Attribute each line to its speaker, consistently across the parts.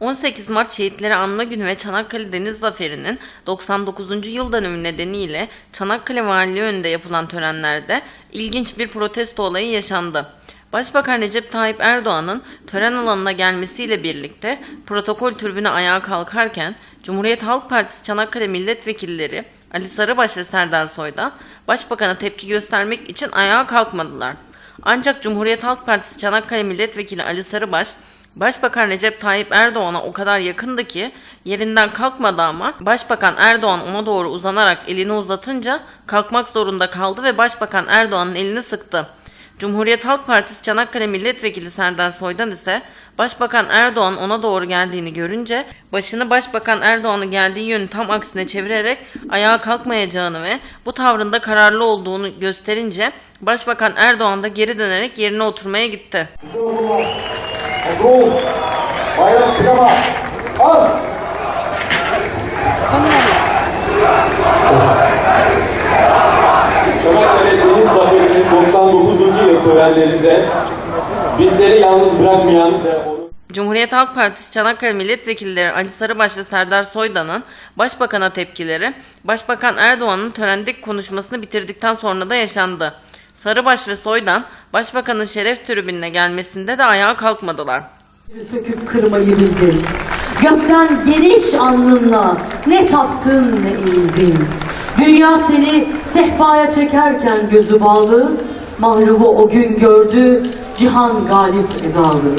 Speaker 1: 18 Mart Şehitleri Anma Günü ve Çanakkale Deniz Zaferi'nin 99. yıl dönümü nedeniyle Çanakkale Valiliği önünde yapılan törenlerde ilginç bir protesto olayı yaşandı. Başbakan Recep Tayyip Erdoğan'ın tören alanına gelmesiyle birlikte protokol türbüne ayağa kalkarken Cumhuriyet Halk Partisi Çanakkale milletvekilleri Ali Sarıbaş ve Serdar Soydan Başbakan'a tepki göstermek için ayağa kalkmadılar. Ancak Cumhuriyet Halk Partisi Çanakkale Milletvekili Ali Sarıbaş, Başbakan Recep Tayyip Erdoğan'a o kadar yakındı ki yerinden kalkmadı ama Başbakan Erdoğan ona doğru uzanarak elini uzatınca kalkmak zorunda kaldı ve Başbakan Erdoğan'ın elini sıktı. Cumhuriyet Halk Partisi Çanakkale Milletvekili Serdar Soydan ise Başbakan Erdoğan ona doğru geldiğini görünce başını Başbakan Erdoğan'ın geldiği yönü tam aksine çevirerek ayağa kalkmayacağını ve bu tavrında kararlı olduğunu gösterince Başbakan Erdoğan da geri dönerek yerine oturmaya gitti.
Speaker 2: Ruh, bayrak plama, al.
Speaker 3: Çanakkale Deniz Zaferi'nin 99. yıl törenlerinde bizleri yalnız bırakmayan ve
Speaker 1: Cumhuriyet Halk Partisi Çanakkale Milletvekilleri Ali Sarıbaş ve Serdar Soydan'ın Başbakan'a tepkileri, Başbakan Erdoğan'ın törendeki konuşmasını bitirdikten sonra da yaşandı. Sarıbaş ve Soydan, Başbakan'ın şeref tribününe gelmesinde de ayağa kalkmadılar.
Speaker 4: söküp kırmayı bildin. Gökten geniş alnınla ne taptın ne eğildin. Dünya seni sehpaya çekerken gözü bağlı, mahlubu o gün gördü, cihan galip edalı.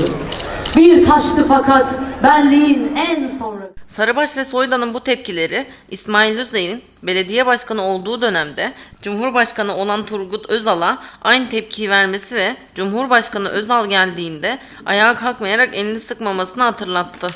Speaker 4: Bir taştı fakat benliğin en sonra...
Speaker 1: Sarıbaş ve Soydan'ın bu tepkileri İsmail Düzey'in belediye başkanı olduğu dönemde Cumhurbaşkanı olan Turgut Özal'a aynı tepkiyi vermesi ve Cumhurbaşkanı Özal geldiğinde ayağa kalkmayarak elini sıkmamasını hatırlattı.